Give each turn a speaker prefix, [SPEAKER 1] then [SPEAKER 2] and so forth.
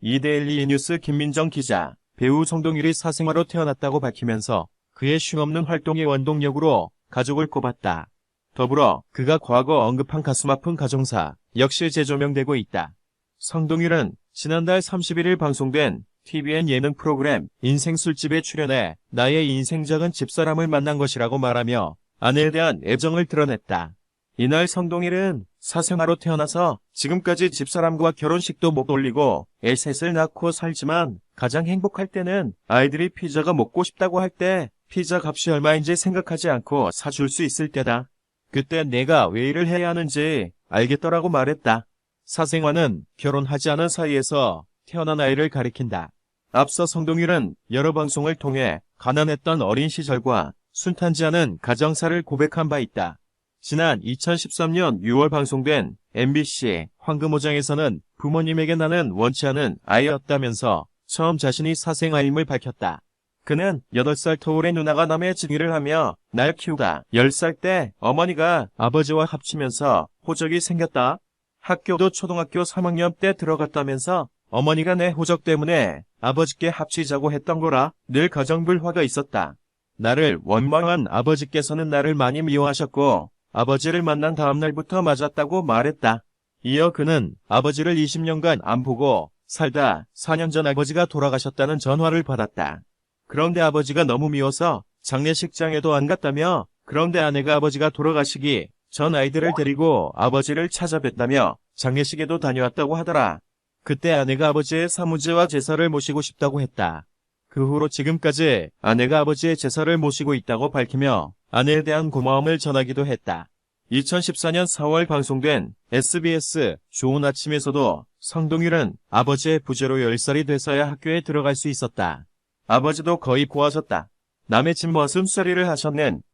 [SPEAKER 1] 이데일리 뉴스 김민정 기자, 배우 성동일이 사생활로 태어났다고 밝히면서 그의 쉼없는 활동의 원동력으로 가족을 꼽았다. 더불어 그가 과거 언급한 가슴 아픈 가정사 역시 재조명되고 있다. 성동일은 지난달 31일 방송된 TVN 예능 프로그램 인생 술집에 출연해 나의 인생 작은 집사람을 만난 것이라고 말하며 아내에 대한 애정을 드러냈다. 이날 성동일은 사생아로 태어나서 지금까지 집사람과 결혼식도 못 올리고 애 셋을 낳고 살지만 가장 행복할 때는 아이들이 피자가 먹고 싶다고 할 때 피자 값이 얼마인지 생각하지 않고 사줄 수 있을 때다. 그때 내가 왜 일을 해야 하는지 알겠더라고 말했다. 사생화는 결혼하지 않은 사이에서 태어난 아이를 가리킨다. 앞서 성동일은 여러 방송을 통해 가난했던 어린 시절과 순탄지 않은 가정사를 고백한 바 있다. 지난 2013년 6월 방송된 MBC 황금오장에서는 부모님에게 나는 원치 않은 아이였다면서 처음 자신이 사생아임을 밝혔다. 그는 8살 터울의 누나가 남의 직위를 하며 날 키우다 10살 때 어머니가 아버지와 합치면서 호적이 생겼다. 학교도 초등학교 3학년 때 들어갔다면서 어머니가 내 호적 때문에 아버지께 합치자고 했던 거라 늘 가정불화가 있었다. 나를 원망한 아버지께서는 나를 많이 미워하셨고 아버지를 만난 다음 날부터 맞았다고 말했다. 이어 그는 아버지를 20년간 안 보고 살다 4년 전 아버지가 돌아가셨다는 전화를 받았다. 그런데 아버지가 너무 미워서 장례식장에도 안 갔다며 그런데 아내가 아버지가 돌아가시기 전 아이들을 데리고 아버지를 찾아뵀다며 장례식에도 다녀왔다고 하더라. 그때 아내가 아버지의 사무지와 제사를 모시고 싶다고 했다. 그 후로 지금까지 아내가 아버지의 제사를 모시고 있다고 밝히며 아내에 대한 고마움을 전하기도 했다. 2014년 4월 방송된 SBS 좋은 아침에서도 성동일은 아버지의 부재로 10살이 돼서야 학교에 들어갈 수 있었다. 아버지도 거의 고하셨다. 남의 집 머슴살이를 하셨는